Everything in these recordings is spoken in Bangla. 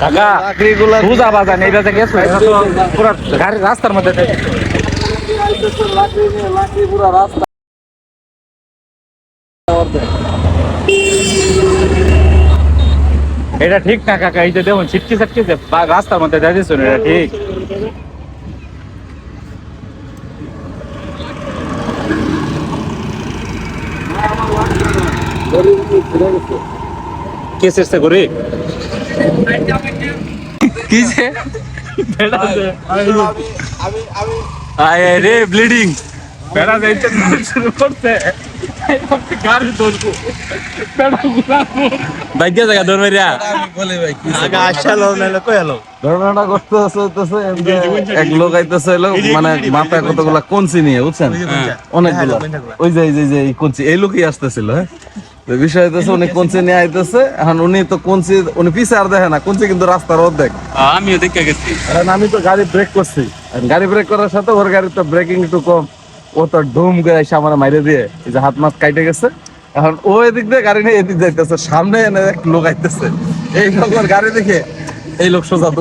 কাকা চাকরিগুলা বুঝা বাজা নেই এটা গেছো। এটা তো পুরো গাড়ির রাস্তার মধ্যে পুরা রাস্তা এটা ঠিক না কাকা এই যে দেখুন ছিটকি ছাটকি রাস্তার মধ্যে দিয়ে দিচ্ছ এটা ঠিক। কে চেষ্টা করি আমি আয় রে ব্লিডিং বেড়া যাইতে শুরু করতে গাড়ি ধরবো। বেড়া ঘুরাবো। ভাগ্য জায়গা ধরবে রে আমি ভাই কি আগে আসলো নাহলে কই এলো? ঘটনাটা করতে হচ্ছে এক লোক আইতেছে এলো মানে মাথায় কতগুলা কঞ্চি নিয়ে বুঝছেন? অনেকগুলো। ওই যে এই যে- এই যে এই কঞ্চি এই লোকই আসতেছিল হ্যাঁ? বিষয় হইতেছে উনি কঞ্চি নিয়ে আইতেছে এখন উনি তো কঞ্চি উনি পিছে আর দেখে না কঞ্চি কিন্তু রাস্তার অর্ধেক। আমিও দেখে গেছি। কারণ আমি তো গাড়ি ব্রেক করছি। গাড়ি ব্রেক করার সাথে ওর গাড়ির তো ব্রেকিং একটু কম। ও তো ডুম করে এসে আমার মাইরে দিয়ে এই যে হাত মাছ কাইটে গেছে। এখন ও এদিক দিয়ে গাড়ি নিয়ে এদিক যাইতেছে সামনে এনে এক লোক আইতেছে। এই লোক গাড়ি দেখে এই লোক সোজা তো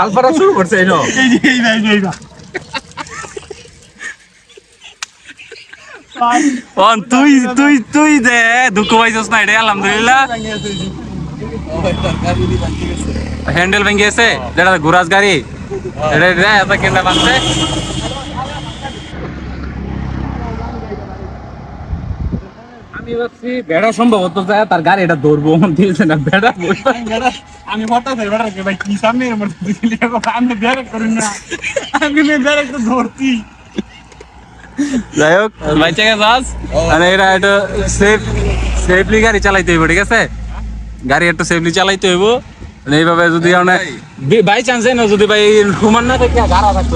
আলফারা শুরু করছে এই লোক। অন, তুই তুই তুই দে, দুঃখ পাইছস না এটা আলহামদুলিল্লাহ। হ্যান্ডেল ভেঙে গেছে যেটা ঘোরাস গাড়ি। এটা এত বানছে আমি বেড়া তার গাড়ি এটা ধরবো বেড়া আমি ভাই সামনে আমি না। আমি ধরতি যাই হোক বাইচে গেছে আজ মানে এটা একটু সেফ সেফলি গাড়ি চালাইতে হইব ঠিক আছে? গাড়ি একটু সেফলি চালাইতে হইব। মানে এইভাবে যদি বাই চান্স না যদি ভাই হুমান না থাকে গাড়া থাকতো?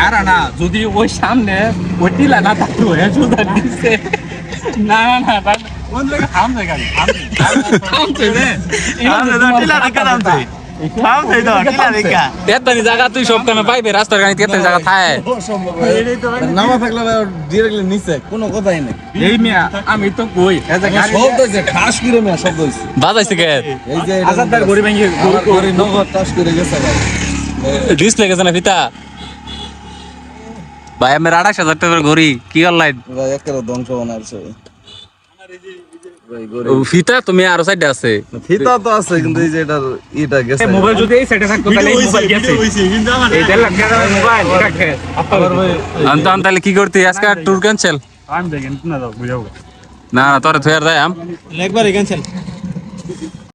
গাড়া না যদি ওই সামনে ওই টিলা না থাকতো হ্যাঁ দিচ্ছে না না না কোন জায়গা থাম জায়গা থামছে। রেখা থামছে থামছে তো টিলা রেখা তেতানি জায়গা তুই সব কেন পাইবে রাস্তার গাড়ি তেতানি জায়গা থাকে এইটাই তো ভাই নামা থাকলে ডিরেক্টলি নিচে কোনো কথাই নেই। এই মিয়া আমি তো কই শব্দ হয়েছে ঠাস করে মেয়া শব্দ হয়েছে বাজাইছে কে? এই যে আজাদার গড়ি ভেঙে আমার নগদ টাস করে গেছে ডিসপ্লে গেছে না ফিতা? ভাই আমি আড়াইশ হাজার টাকার ঘড়ি কি অনলাইন ভাই ধ্বংস। ফিতা তুমি আরও সাইডে আছে। ফিতা তো আছে কিন্তু এই যে এটার এটা গেছে। মোবাইল যদি এই সাইডে থাকতো তাহলে এই মোবাইল গেছে। লাখ টাকার মোবাইল এটা আবার ভাই আন্ত আন্ত তাহলে কি করতে? আজকে ট্যুর ক্যান্সেল আমি দেখেন না যাও বুঝাও না না তোরে থুয়ার দেয় আম। একবার ক্যান্সেল